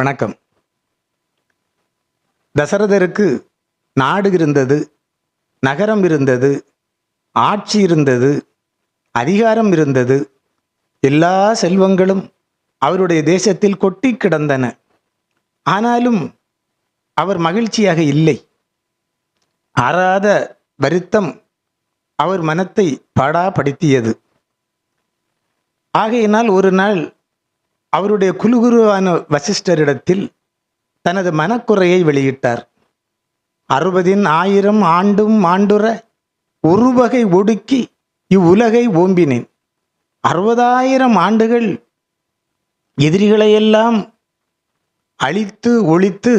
வணக்கம். தசரதருக்கு நாடு இருந்தது நகரம் இருந்தது ஆட்சி இருந்தது அதிகாரம் இருந்தது. எல்லா செல்வங்களும் அவருடைய தேசத்தில் கொட்டி கிடந்தன. ஆனாலும் அவர் மகிழ்ச்சியாக இல்லை. ஆறாத வருத்தம் அவர் மனத்தை பாடாப்படுத்தியது. ஆகையினால் ஒரு நாள் அவருடைய குலுகுருவான வசிஷ்டரிடத்தில் தனது மனக்குறையை வெளியிட்டார். அறுபதின் ஆயிரம் ஆண்டும் ஆண்டுற ஒருவகை ஒடுக்கி இவ்வுலகை ஓம்பினேன். அறுபதாயிரம் ஆண்டுகள் எதிரிகளையெல்லாம் அழித்து ஒழித்து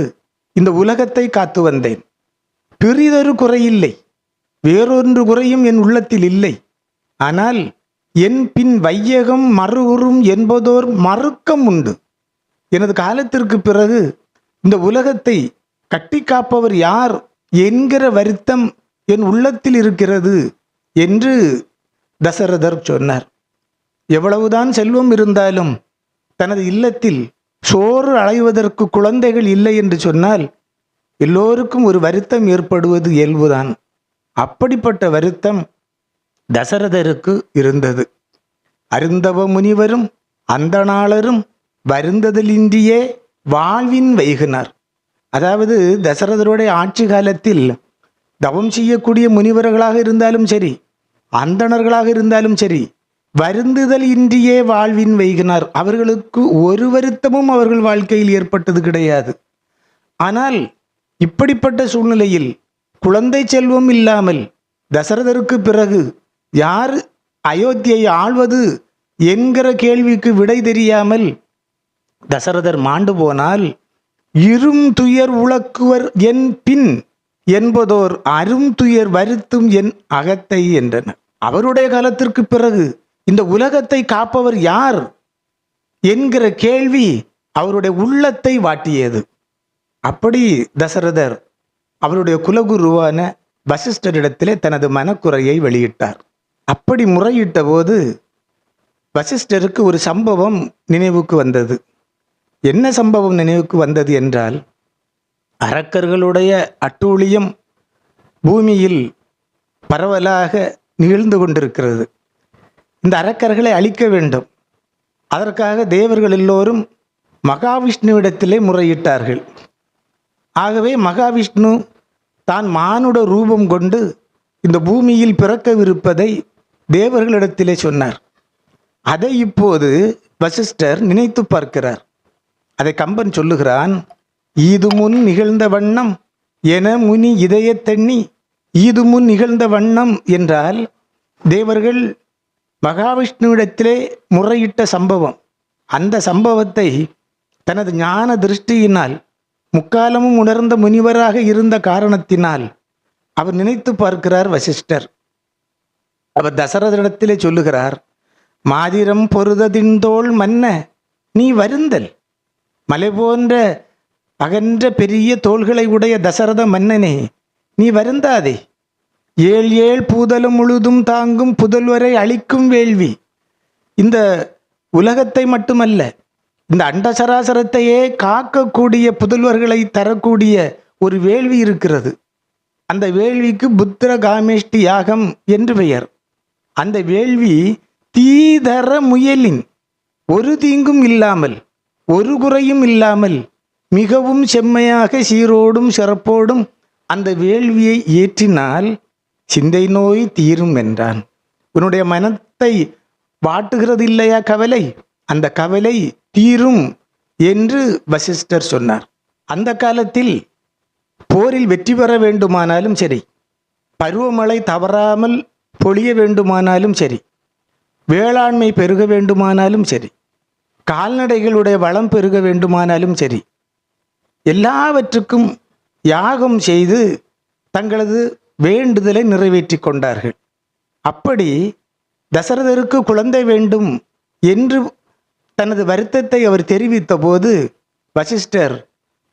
இந்த உலகத்தை காத்து வந்தேன். பெரிதொரு குறையில்லை வேறொன்று குறையும் என் உள்ளத்தில் இல்லை. ஆனால் என் பின் வையகம் மறுவுறும் என்பதோர் மறுக்கம் உண்டு. எனது காலத்திற்கு பிறகு இந்த உலகத்தை கட்டி காப்பவர் யார் என்கிற வருத்தம் என் உள்ளத்தில் இருக்கிறது என்று தசரதர் சொன்னார். எவ்வளவுதான் செல்வம் இருந்தாலும் தனது இல்லத்தில் சோறு அலைவதற்கு குழந்தைகள் இல்லை என்று சொன்னால் எல்லோருக்கும் ஒரு வருத்தம் ஏற்படுவது இயல்புதான். அப்படிப்பட்ட வருத்தம் தசரதருக்கு இருந்தது. அருந்தவ முனிவரும் அந்தணாளரும் வருந்ததலின்றியே வாழ்வின் வைகினார். அதாவது தசரதருடைய ஆட்சி காலத்தில் தவம் செய்யக்கூடிய முனிவர்களாக இருந்தாலும் சரி அந்தணர்களாக இருந்தாலும் சரி வருந்துதல் இன்றியே வாழ்வின் வைகினார். அவர்களுக்கு ஒரு வருத்தமும் அவர்கள் வாழ்க்கையில் ஏற்பட்டது கிடையாது. ஆனால் இப்படிப்பட்ட சூழ்நிலையில் குழந்தை செல்வம் இல்லாமல் தசரதருக்கு பிறகு யார் அயோத்தியை ஆள்வது என்கிற கேள்விக்கு விடை தெரியாமல் தசரதர் மாண்டு போனால் இரும் துயர் உழக்குவர் என் பின் என்பதோர் அரும் துயர் வருத்தும் என் அகத்தை என்றனர். அவருடைய காலத்திற்கு பிறகு இந்த உலகத்தை காப்பவர் யார் என்கிற கேள்வி அவருடைய உள்ளத்தை வாட்டியது. அப்படி தசரதர் அவருடைய குலகுருவான வசிஷ்டரிடத்திலே தனது மனக்குறையை வெளியிட்டார். அப்படி முறையிட்ட போது வசிஷ்டருக்கு ஒரு சம்பவம் நினைவுக்கு வந்தது. என்ன சம்பவம் நினைவுக்கு வந்தது என்றால் அரக்கர்களுடைய அட்டூழியம் பூமியில் பரவலாக நிகழ்ந்து கொண்டிருக்கிறது. இந்த அரக்கர்களை அழிக்க வேண்டும். அதற்காக தேவர்கள் எல்லோரும் மகாவிஷ்ணுவிடத்திலே முறையிட்டார்கள். ஆகவே மகாவிஷ்ணு தான் மானுட ரூபம் கொண்டு இந்த பூமியில் பிறக்கவிருப்பதை தேவர்களிடத்திலே சொன்னார். அதை இப்போது வசிஷ்டர் நினைத்து பார்க்கிறார். அதை கம்பன் சொல்லுகிறான் ஈது முன் நிகழ்ந்த வண்ணம் என முனி இதயத்தண்ணி ஈது முன் நிகழ்ந்த வண்ணம் என்றால் தேவர்கள் மகாவிஷ்ணுவிடத்திலே முறையிட்ட சம்பவம். அந்த சம்பவத்தை தனது ஞான திருஷ்டியினால் முக்காலமும் உணர்ந்த முனிவராக இருந்த காரணத்தினால் அவர் நினைத்து பார்க்கிறார் வசிஷ்டர். அவர் தசரதனிடத்திலே சொல்லுகிறார் மாதிரம் பொருததின்தோள் மன்ன நீ வருந்தல். மலை போன்ற அகன்ற பெரிய தோள்களை உடைய தசரத மன்னனே நீ வருந்தாதே. ஏழ் ஏழ் பூதலம் முழுதும் தாங்கும் புதல்வரை அழிக்கும் வேள்வி. இந்த உலகத்தை மட்டுமல்ல இந்த அண்டசராசரத்தையே காக்கக்கூடிய புதல்வர்களை தரக்கூடிய ஒரு வேள்வி இருக்கிறது. அந்த வேள்விக்கு புத்திர காமேஷ்டி யாகம் என்று பெயர். அந்த வேள்வி தீதர முயலின் ஒரு தீங்கும் இல்லாமல் ஒரு குறையும் இல்லாமல் மிகவும் செம்மையாக சீரோடும் சிறப்போடும் அந்த வேள்வியை ஏற்றினால் சிந்தை நோய் தீரும் என்றான். உன்னுடைய மனத்தை வாட்டுகிறது இல்லையா கவலை? அந்த கவலை தீரும் என்று வசிஷ்டர் சொன்னார். அந்த காலத்தில் போரில் வெற்றி பெற வேண்டுமானாலும் சரி பருவமழை தவறாமல் பொழிய வேண்டுமானாலும் சரி வேளாண்மை பெருக வேண்டுமானாலும் சரி கால்நடைகளுடைய வளம் பெருக வேண்டுமானாலும் சரி எல்லாவற்றுக்கும் யாகம் செய்து தங்களது வேண்டுதலை நிறைவேற்றி கொண்டார்கள். அப்படி தசரதருக்கு குழந்தை வேண்டும் என்று தனது வருத்தத்தை அவர் தெரிவித்த போது வசிஷ்டர்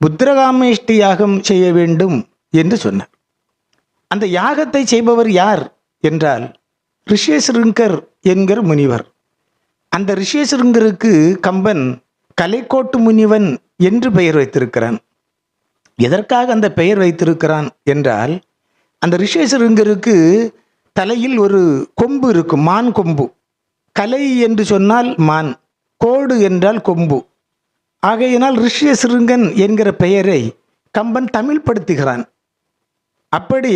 புத்திரகாமேஷ்டி யாகம் செய்ய வேண்டும் என்று சொன்னார். அந்த யாகத்தை செய்பவர் யார்? என்றால் ரிஷேஸ்ருங்கர் என்கிற முனிவர். அந்த ரிஷேஸ்ருங்கருக்கு கம்பன் கலைக்கோட்டு முனிவன் என்று பெயர் வைத்திருக்கிறான். எதற்காக அந்த பெயர் வைத்திருக்கிறான் என்றால் அந்த ரிஷேஸ்வரங்கருக்கு தலையில் ஒரு கொம்பு இருக்கும் மான் கொம்பு. கலை என்று சொன்னால் மான் கோடு என்றால் கொம்பு. ஆகையினால் ரிஷியசிருங்கன் என்கிற பெயரை கம்பன் தமிழ்படுத்துகிறான். அப்படி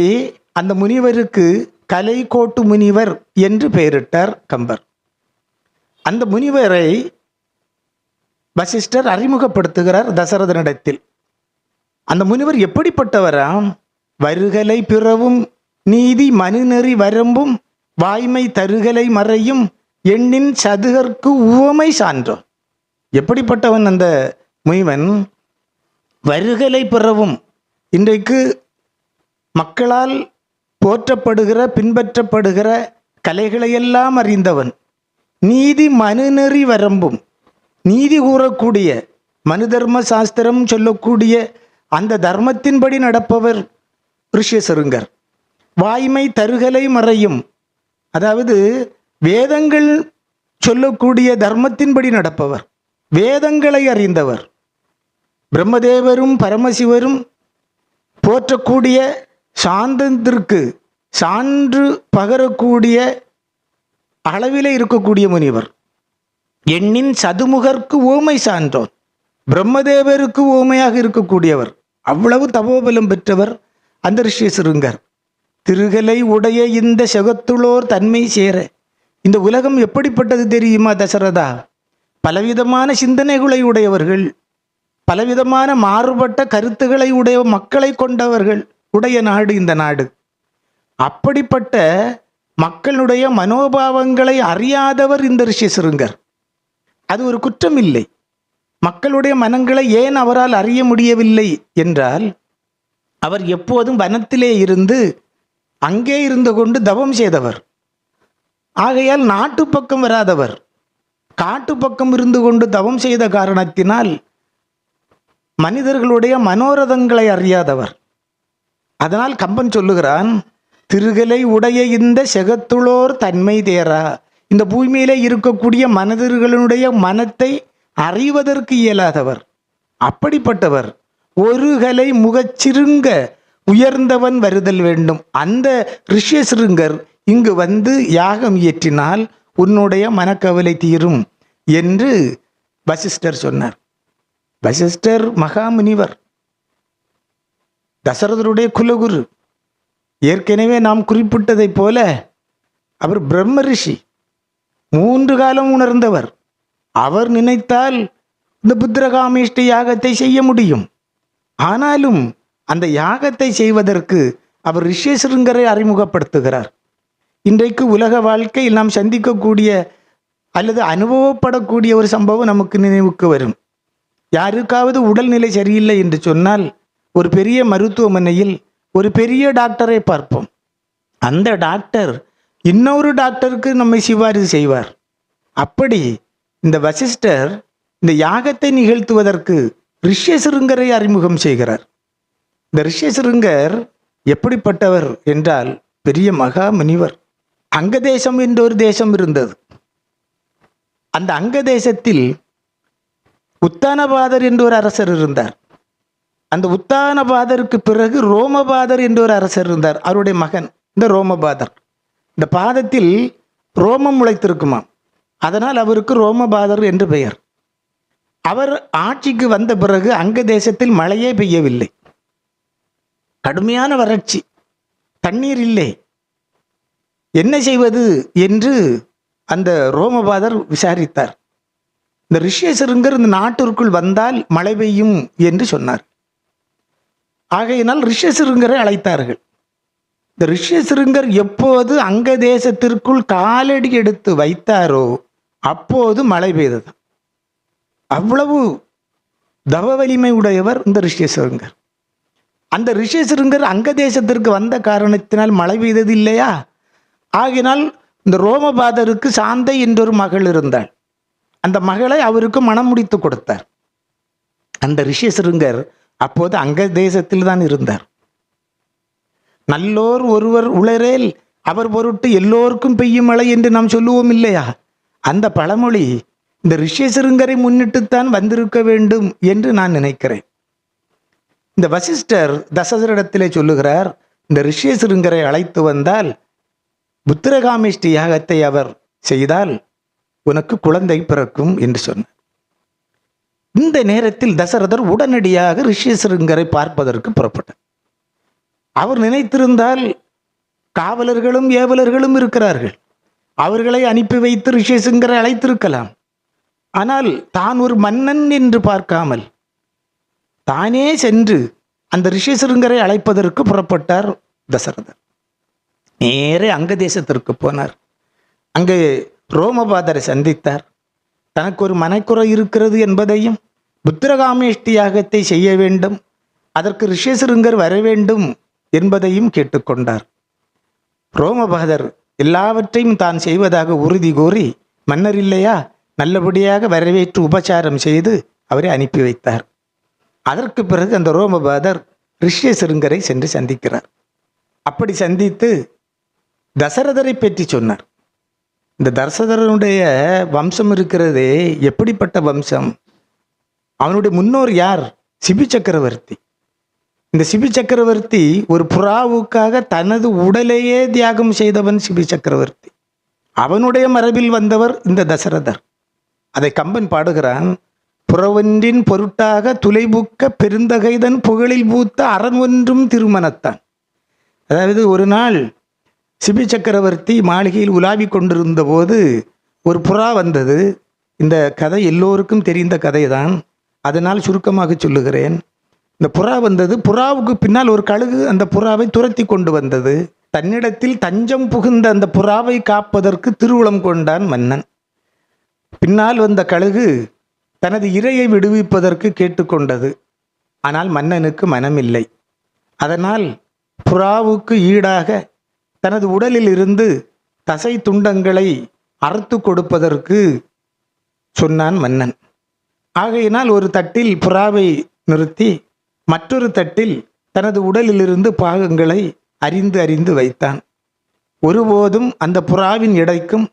அந்த முனிவருக்கு கலை கோட்டு முனிவர் என்று பெயரிட்டார் கம்பர். அந்த முனிவரை வசிஷ்டர் அறிமுகப்படுத்துகிறார் தசரதனிடத்தில் அந்த முனிவர் எப்படிப்பட்டவராம்? வருகலை பிறவும் நீதி மனுநெறி வரம்பும் வாய்மை தருகலை மறையும் எண்ணின் சதுகர்க்கு உவமை சான்றோம். எப்படிப்பட்டவன் அந்த முனிவன்? வருகலை பிறவும் இன்றைக்கு மக்களால் போற்றப்படுகிற பின்பற்றப்படுகிற கலைகளையெல்லாம் அறிந்தவன். நீதி மனுநெறி வரம்பும் நீதி கூறக்கூடிய மனு தர்ம சாஸ்திரம் சொல்லக்கூடிய அந்த தர்மத்தின்படி நடப்பவர் ரிஷியசருங்கர் வாய்மை தருகலை மறையும். அதாவது வேதங்கள் சொல்லக்கூடிய தர்மத்தின்படி நடப்பவர். வேதங்களை அறிந்தவர். பிரம்மதேவரும் பரமசிவரும் போற்றக்கூடிய சாந்தத்திற்கு சான்று பகரக்கூடிய அளவிலே இருக்கக்கூடிய முனிவர். எண்ணின் சதுமுகர்க்கு ஓமை சான்றோர். பிரம்மதேவருக்கு ஓமையாக இருக்கக்கூடியவர். அவ்வளவு தபோபலம் பெற்றவர் அந்த ரிஷியசிருங்கர் திருகலை உடைய இந்த செகத்துளோர் தன்மை சேர. இந்த உலகம் எப்படிப்பட்டது தெரியுமா தசரதா? பலவிதமான சிந்தனைகளை உடையவர்கள். பலவிதமான மாறுபட்ட கருத்துக்களை உடைய மக்களை கொண்டவர்கள். உடைய நாடு இந்த நாடு. அப்படிப்பட்ட மக்களுடைய மனோபாவங்களை அறியாதவர் இந்த ரிஷி சிறுங்கர் அது ஒரு குற்றம் இல்லை. மக்களுடைய மனங்களை ஏன் அவரால் அறிய முடியவில்லை என்றால் அவர் எப்போதும் வனத்திலே இருந்து அங்கே இருந்து கொண்டு தவம் செய்தவர். ஆகையால் நாட்டு பக்கம் வராதவர். காட்டு பக்கம் இருந்து கொண்டு தவம் செய்த காரணத்தினால் மனிதர்களுடைய மனோரதங்களை அறியாதவர். அதனால் கம்பன் சொல்லுகிறான் திருகலை உடைய இந்த செகத்துளோர் தன்மை தேரா இந்த பூமியிலே இருக்கக்கூடிய மனிதர்களுடைய மனத்தை அறிவதற்கு இயலாதவர். அப்படிப்பட்டவர் ஒரு கலை முகச்சிருங்க உயர்ந்தவன் வருதல் வேண்டும். அந்த ரிஷ்யசிருங்கர் இங்கு வந்து யாகம் இயற்றினால் உன்னுடைய மனக்கவலை தீரும் என்று வசிஷ்டர் சொன்னார். வசிஷ்டர் மகாமுனிவர். தசரதருடைய குலகுரு. ஏற்கனவே நாம் குறிப்பிட்டதைப் போல அவர் பிரம்ம ரிஷி. மூன்று காலம் உணர்ந்தவர். அவர் நினைத்தால் இந்த புத்திரகாமேஷ்டி யாகத்தை செய்ய முடியும். ஆனாலும் அந்த யாகத்தை செய்வதற்கு அவர் ரிஷேஸ்ருங்கரை அறிமுகப்படுத்துகிறார். இன்றைக்கு உலக வாழ்க்கையில் நாம் சந்திக்கக்கூடிய அல்லது அனுபவப்படக்கூடிய ஒரு சம்பவம் நமக்கு நினைவுக்கு வரும். யாருக்காவது உடல்நிலை சரியில்லை என்று சொன்னால் ஒரு பெரிய மருத்துவமனையில் ஒரு பெரிய டாக்டரை பார்ப்போம். அந்த டாக்டர் இன்னொரு டாக்டருக்கு நம்மை சிபாரிசு செய்வார். அப்படி இந்த வசிஷ்டர் இந்த யாகத்தை நிகழ்த்துவதற்கு ரிஷ்யசிருங்கரை அறிமுகம் செய்கிறார். இந்த ரிஷ்யசிருங்கர் எப்படிப்பட்டவர் என்றால் பெரிய மகா முனிவர். அங்கதேசம் என்ற ஒரு தேசம் இருந்தது. அந்த அங்க தேசத்தில் உத்தானபாதர் என்று ஒரு அரசர் இருந்தார். அந்த உத்தானபாதருக்கு பிறகு ரோமபாதர் என்ற ஒரு அரசர் இருந்தார். அவருடைய மகன் இந்த ரோமபாதர். இந்த பாதத்தில் ரோமம் முளைத்திருக்குமாம் அதனால் அவருக்கு ரோமபாதர் என்று பெயர். அவர் ஆட்சிக்கு வந்த பிறகு அங்க தேசத்தில் மழையே பெய்யவில்லை. கடுமையான வறட்சி. தண்ணீர் இல்லை. என்ன செய்வது என்று அந்த ரோமபாதர் விசாரித்தார். இந்த ரிஷியசிருங்கர் இந்த நாட்டிற்குள் வந்தால் மழை பெய்யும் என்று சொன்னார். ஆகையினால் ரிஷசிருங்கரை அழைத்தார்கள். இந்த ரிஷசிருங்கர் எப்போது அங்க தேசத்திற்குள் காலடி எடுத்து வைத்தாரோ அப்போது மழை பெய்தது. அவ்வளவு தவ வலிமை உடையவர் இந்த ரிஷசிருங்கர் அந்த ரிஷசிருங்கர் அங்க தேசத்திற்கு வந்த காரணத்தினால் மழை பெய்தது இல்லையா? ஆகினால் இந்த ரோமபாதருக்கு சாந்தை என்றொரு மகள் இருந்தாள். அந்த மகளை அவருக்கு மனம் முடித்து கொடுத்தார். அந்த ரிஷியசிருங்கர் அப்போது அங்க தேசத்தில் தான் இருந்தார். நல்லோர் ஒருவர் உளரேல் அவர் பொருட்டு எல்லோருக்கும் பெய்யும் மழை என்று நாம் சொல்லுவோம் இல்லையா? அந்த பழமொழி இந்த ரிஷியசிருங்கரை முன்னிட்டுத்தான் வந்திருக்க வேண்டும் என்று நான் நினைக்கிறேன். இந்த வசிஷ்டர் தசரரிடத்திலே சொல்லுகிறார் இந்த ரிஷியசிருங்கரை அழைத்து வந்தால் புத்திரகாமிஷ்டி யாகத்தை அவர் செய்தால் உனக்கு குழந்தை பிறக்கும் என்று சொன்னார். இந்த நேரத்தில் தசரதர் உடனடியாக ரிஷியசிருங்கரை பார்ப்பதற்கு புறப்பட்டார். அவர் நினைத்திருந்தால் காவலர்களும் ஏவலர்களும் இருக்கிறார்கள். அவர்களை அனுப்பி வைத்து ரிஷியசிங்கரை அழைத்திருக்கலாம். ஆனால் தான் ஒரு மன்னன் என்று பார்க்காமல் தானே சென்று அந்த ரிஷிசிருங்கரை அழைப்பதற்கு புறப்பட்டார் தசரதர். நேரே அங்க தேசத்திற்கு போனார். அங்கே ரோமபாதரை சந்தித்தார். தனக்கு ஒரு மனக்குறை இருக்கிறது என்பதையும் புத்திரகாமேஷ்டி யாகத்தை செய்ய வேண்டும் அதற்கு ரிஷிசிருங்கர் வர வேண்டும் என்பதையும் கேட்டுக்கொண்டார். ரோமபகதர் எல்லாவற்றையும் தான் செய்வதாக உறுதி கூறி மன்னர் இல்லையா நல்லபடியாக வரவேற்று உபச்சாரம் செய்து அவரை அனுப்பி வைத்தார். அதற்கு பிறகு அந்த ரோமபாதர் ரிஷ்யசிருங்கரை சென்று சந்திக்கிறார். அப்படி சந்தித்து தசரதரை பற்றி சொன்னார். இந்த தர்சதரனுடைய வம்சம் இருக்கிறதே எப்படிப்பட்ட வம்சம்? அவனுடைய முன்னோர் யார்? சிபி சக்கரவர்த்தி. இந்த சிபி சக்கரவர்த்தி ஒரு புறாவுக்காக தனது உடலையே தியாகம் செய்தவன் சிபி சக்கரவர்த்தி. அவனுடைய மரபில் வந்தவர் இந்த தசரதர். அதை கம்பன் பாடுகிறான் புறவொன்றின் பொருட்டாக துளைபுக்க பெருந்தகைதன் புகழில் பூத்த அரண் ஒன்றும் திருமணத்தான். அதாவது ஒரு நாள் சிபி சக்கரவர்த்தி மாளிகையில் உலாவி கொண்டிருந்த போது ஒரு புறா வந்தது. இந்த கதை எல்லோருக்கும் தெரிந்த கதை தான் அதனால் சுருக்கமாக சொல்லுகிறேன். இந்த புறா வந்தது. புறாவுக்கு பின்னால் ஒரு கழுகு அந்த புறாவை துரத்தி கொண்டு வந்தது. தன்னிடத்தில் தஞ்சம் புகுந்த அந்த புறாவை காப்பதற்கு திருவுளம் கொண்டான் மன்னன். பின்னால் வந்த கழுகு தனது இரையை விடுவிப்பதற்கு கேட்டுக்கொண்டது. ஆனால் மன்னனுக்கு மனமில்லை. அதனால் புறாவுக்கு ஈடாக தனது உடலில் இருந்து தசை துண்டங்களை அறுத்து கொடுப்பதற்கு சொன்னான் மன்னன். ஆகையினால் ஒரு தட்டில் புறாவை நிறுத்தி மற்றொரு தட்டில் தனது உடலிலிருந்து பாகங்களை அறிந்து அறிந்து வைத்தான். ஒருபோதும் அந்த புறாவின் எடைக்கும்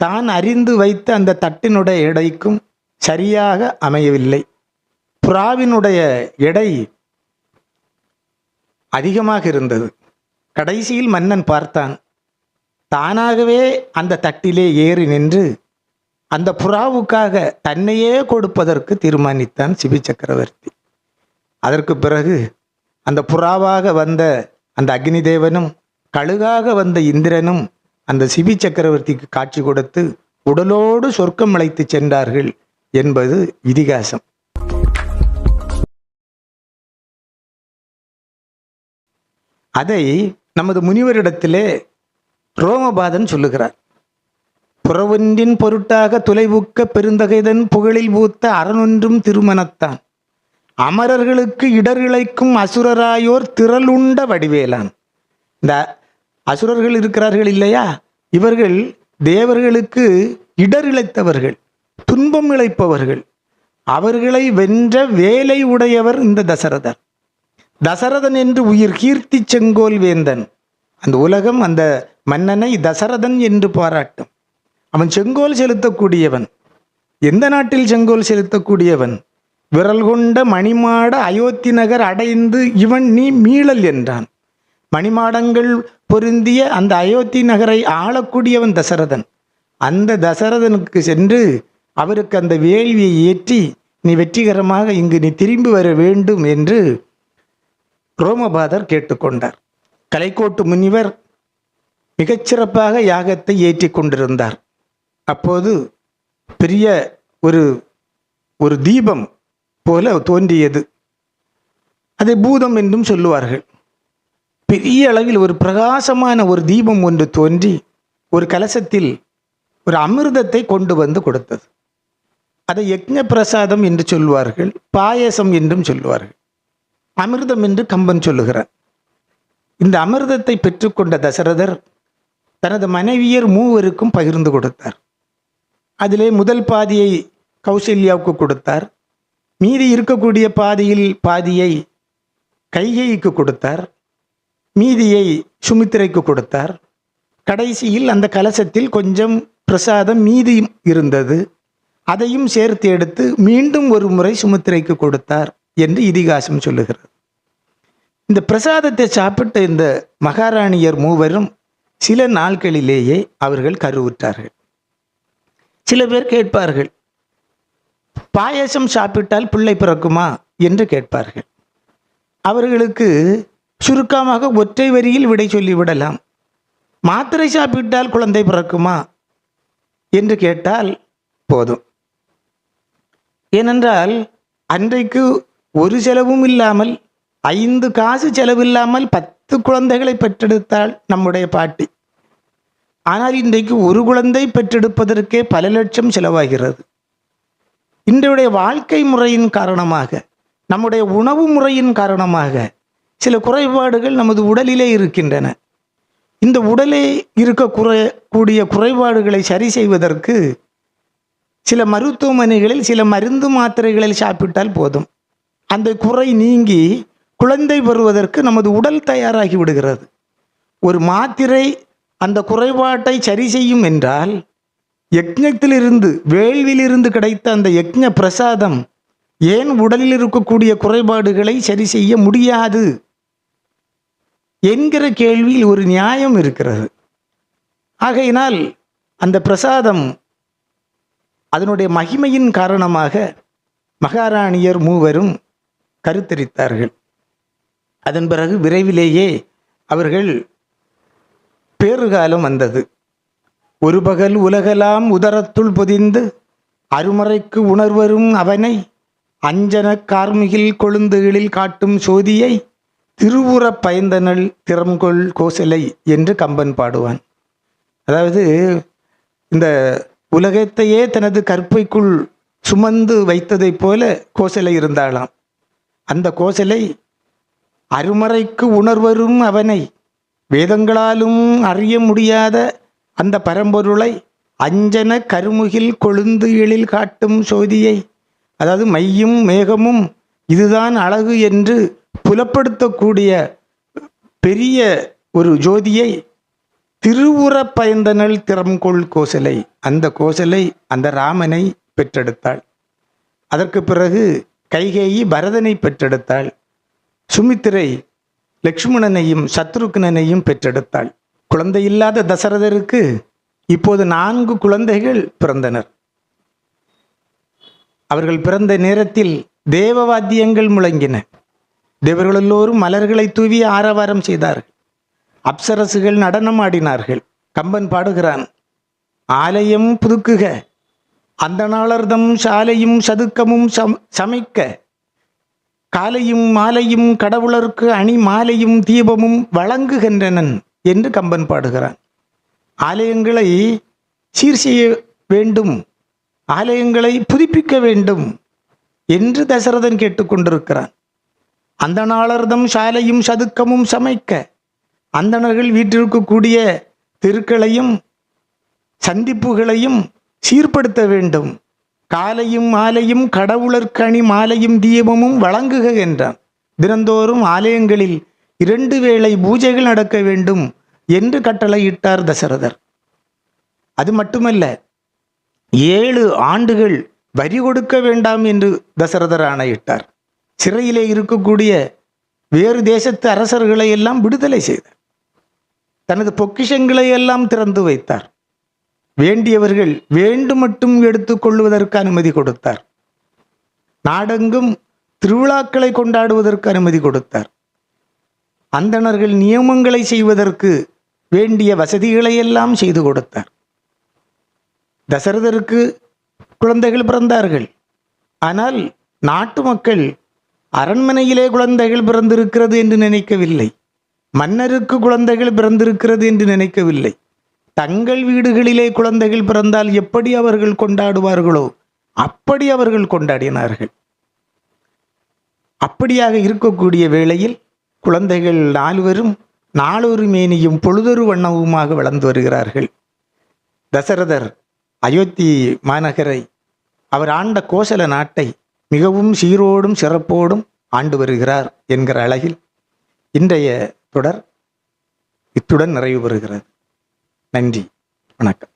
தான் அறிந்து வைத்த அந்த தட்டினுடைய எடைக்கும் சரியாக அமையவில்லை. புறாவினுடைய எடை அதிகமாக இருந்தது. கடைசியில் மன்னன் பார்த்தான். தானாகவே அந்த தட்டிலே ஏறி நின்று அந்த புறாவுக்காக தன்னையே கொடுப்பதற்கு தீர்மானித்தான் சிபி சக்கரவர்த்தி. அதற்கு பிறகு அந்த புறாவாக வந்த அந்த அக்னி தேவனும் கழுகாக வந்த இந்திரனும் அந்த சிபி சக்கரவர்த்திக்கு காட்சி கொடுத்து உடலோடு சொர்க்கம் அழைத்து சென்றார்கள் என்பது இதிகாசம். அதை நமது முனிவரிடத்திலே ரோமபாதன் சொல்லுகிறார். புறவொன்றின் பொருட்டாக துளைவுக்க பெருந்தகைதன் புகழில் பூத்த அரணொன்றும் திருமணத்தான். அமரர்களுக்கு இடர்கிளைக்கும் அசுரராயோர் திரளுண்ட வடிவேலான். இந்த அசுரர்கள் இருக்கிறார்கள் இல்லையா? இவர்கள் தேவர்களுக்கு இடரிழைத்தவர்கள் துன்பம் இழைப்பவர்கள். அவர்களை வென்ற வேலை உடையவர் இந்த தசரதர். தசரதன் என்று உயிர் கீர்த்தி செங்கோல் வேந்தன். அந்த உலகம் அந்த மன்னனை தசரதன் என்று பாராட்டும். அவன் செங்கோல் செலுத்தக்கூடியவன். எந்த நாட்டில் செங்கோல் செலுத்தக்கூடியவன்? விரல் கொண்ட மணிமாட அயோத்தி நகர் அடைந்து இவன் நீ மீளல் என்றான். மணிமாடங்கள் பொருந்திய அந்த அயோத்தி நகரை ஆளக்கூடியவன் தசரதன். அந்த தசரதனுக்கு சென்று அவருக்கு அந்த வேள்வியை ஏற்றி நீ வெற்றிகரமாக இங்கு நீ திரும்பி வர வேண்டும் என்று ரோமபாதர் கேட்டுக்கொண்டார். கலைக்கோட்டு முனிவர் மிகச்சிறப்பாக யாகத்தை ஏற்றி கொண்டிருந்தார். அப்போது பெரிய ஒரு ஒரு தீபம் போல தோன்றியது. அதை பூதம் என்றும் சொல்லுவார்கள். பெரிய அளவில் ஒரு பிரகாசமான ஒரு தீபம் ஒன்று தோன்றி ஒரு கலசத்தில் ஒரு அமிர்தத்தை கொண்டு வந்து கொடுத்தது. அதை யக்ஞ பிரசாதம் என்று சொல்வார்கள் பாயசம் என்றும் சொல்லுவார்கள் அமிர்தம் என்று கம்பன் சொல்லுகிறார். இந்த அமிர்தத்தை பெற்றுக்கொண்ட தசரதர் தனது மனைவியர் மூவருக்கும் பகிர்ந்து கொடுத்தார். அதிலே முதல் பாதியை கௌசல்யாவுக்கு கொடுத்தார். மீதி இருக்கக்கூடிய பாதியில் பாதியை கைகைக்கு கொடுத்தார். மீதியை சுமித்திரைக்கு கொடுத்தார். கடைசியில் அந்த கலசத்தில் கொஞ்சம் பிரசாதம் மீதி இருந்தது. அதையும் சேர்த்து எடுத்து மீண்டும் ஒரு முறை சுமித்திரைக்கு கொடுத்தார். என்று இதிகாசம் சொல்லுகிறது. இந்த பிரசாதத்தை சாப்பிட்ட இந்த மகாராணியர் மூவரும் சில நாட்களிலேயே அவர்கள் கருவுற்றார்கள். சில பேர் கேட்பார்கள் பாயசம் சாப்பிட்டால் பிள்ளை பிறக்குமா? என்று கேட்பார்கள். அவர்களுக்கு சுருக்கமாக ஒற்றை வரியில் விடை சொல்லிவிடலாம். மாத்திரை சாப்பிட்டால் குழந்தை பிறக்குமா? என்று கேட்டால் போதும். ஏனென்றால் அன்றைக்கு ஒரு செலவும் இல்லாமல் ஐந்து காசு செலவில்லாமல் பத்து குழந்தைகளை பெற்றெடுத்தாள் நம்முடைய பாட்டி. ஆனால் இன்றைக்கு ஒரு குழந்தை பெற்றெடுப்பதற்கே பல லட்சம் செலவாகிறது. இன்றைய வாழ்க்கை முறையின் காரணமாக நம்முடைய உணவு முறையின் காரணமாக சில குறைபாடுகள் நமது உடலிலே இருக்கின்றன. இந்த உடலே இருக்க குறை கூடிய குறைபாடுகளை சரி செய்வதற்கு சில மருத்துவமனைகளில் சில மருந்து மாத்திரைகளில் சாப்பிட்டால் போதும். அந்த குறை நீங்கி குழந்தை பெறுவதற்கு நமது உடல் தயாராகி விடுகிறது. ஒரு மாத்திரை அந்த குறைபாட்டை சரி செய்யும் என்றால் யக்ஞத்திலிருந்து வேள்வியிலிருந்து கிடைத்த அந்த யக்ஞ பிரசாதம் ஏன் உடலில் இருக்கக்கூடிய குறைபாடுகளை சரி செய்ய முடியாது என்கிற கேள்வியில் ஒரு நியாயம் இருக்கிறது. ஆகையினால் அந்த பிரசாதம் அதனுடைய மகிமையின் காரணமாக மகாராணியர் மூவரும் கருத்தரித்தார்கள். அதன் பிறகு விரைவிலேயே அவர்கள் பேறுகாலம் வந்தது. ஒரு பகல் உலகலாம் உதரத்துள் பொதிந்து அருமறைக்கு உணர்வரும் அவனை அஞ்சன கார்மிகில் கொழுந்துகளில் காட்டும் சோதியை திருவுறப் பயந்தனல் திறம்கொள் கோசலை என்று கம்பன் பாடுவான். அதாவது இந்த உலகத்தையே தனது கற்பைக்குள் சுமந்து வைத்ததைப் போல கோசலை இருந்தாளாம். அந்த கோசலை அருமறைக்கு உணர்வரும் அவனை. வேதங்களாலும் அறிய முடியாத அந்த பரம்பொருளை அஞ்சன கருமுகில் கொழுந்து எழில் காட்டும் சோதியை. அதாவது மையும் மேகமும் இதுதான் அழகு என்று புலப்படுத்தக்கூடிய பெரிய ஒரு ஜோதியை திருவுற பயந்தனல் திறம்கொள் கோசலை. அந்த கோசலை அந்த ராமனை பெற்றெடுத்தாள். அதற்கு பிறகு கைகேயி பரதனை பெற்றெடுத்தாள். சுமித்திரை லக்ஷ்மணனையும் சத்ருக்னனையும் பெற்றெடுத்தாள். குழந்தை இல்லாத தசரதருக்கு இப்போது நான்கு குழந்தைகள் பிறந்தனர். அவர்கள் பிறந்த நேரத்தில் தேவவாத்தியங்கள் முழங்கின. தேவர்கள் எல்லோரும் மலர்களை தூவி ஆரவாரம் செய்தார்கள். அப்சரசுகள் நடனம் ஆடினார்கள் கம்பன் பாடுகிறான். ஆலயம் புதுக்குக. அந்த நாளர்தம் சாலையும் சதுக்கமும் சம் சமைக்க. காலையும் மாலையும் கடவுளருக்கு அணி மாலையும் தீபமும் வழங்குகின்றனன் என்று கம்பன் பாடுகிறான். ஆலயங்களை சீர் செய்ய வேண்டும். ஆலயங்களை புதுப்பிக்க வேண்டும் என்று தசரதன் கேட்டுக்கொண்டிருக்கிறான். அந்த நாளர்தம் சாலையும் சதுக்கமும் சமைக்க. அந்தணர்கள் வீட்டிற்கக்கூடிய தெருக்களையும் சந்திப்புகளையும் சீர்படுத்த வேண்டும். காலையும் மாலையும் கடவுளர்கணி மாலையும் தீபமும் வழங்குக என்றான். தினந்தோறும் ஆலயங்களில் இரண்டு வேளை பூஜைகள் நடக்க வேண்டும் என்று கட்டளையிட்டார் தசரதர். அது மட்டுமல்ல ஏழு ஆண்டுகள் வரி கொடுக்க வேண்டாம் என்று தசரதர் ஆணையிட்டார். சிறையிலே இருக்கக்கூடிய வேறு தேசத்து அரசர்களை எல்லாம் விடுதலை செய்தார். தனது பொக்கிஷங்களை எல்லாம் திறந்து வைத்தார். வேண்டியவர்கள் வேண்டு மட்டும் எடுத்துக்கொள்வதற்கு அனுமதி கொடுத்தார். நாடெங்கும் திருவிழாக்களை கொண்டாடுவதற்கு அனுமதி கொடுத்தார். அந்தணர்கள் நியமங்களை செய்வதற்கு வேண்டிய வசதிகளை எல்லாம் செய்து கொடுத்தார். தசரதருக்கு குழந்தைகள் பிறந்தார்கள். ஆனால் நாட்டு மக்கள் அரண்மனையிலே குழந்தைகள் பிறந்திருக்கிறது என்று நினைக்கவில்லை. மன்னருக்கு குழந்தைகள் பிறந்திருக்கிறது என்று நினைக்கவில்லை. தங்கள் வீடுகளிலே குழந்தைகள் பிறந்தால் எப்படி அவர்கள் கொண்டாடுவார்களோ அப்படி அவர்கள் கொண்டாடினார்கள். அப்படியாக இருக்கக்கூடிய வேளையில் குழந்தைகள் நால்வரும் நாளொரு மேனியும் பொழுதொரு வண்ணவுமாக வளர்ந்து வருகிறார்கள். தசரதர் அயோத்தி மாநகரை அவர் ஆண்ட கோசல நாட்டை மிகவும் சீரோடும் சிறப்போடும் ஆண்டு வருகிறார் என்கிற அழகில் இன்றைய தொடர் இத்துடன் நிறைவு பெறுகிறது. நன்றி. வணக்கம்.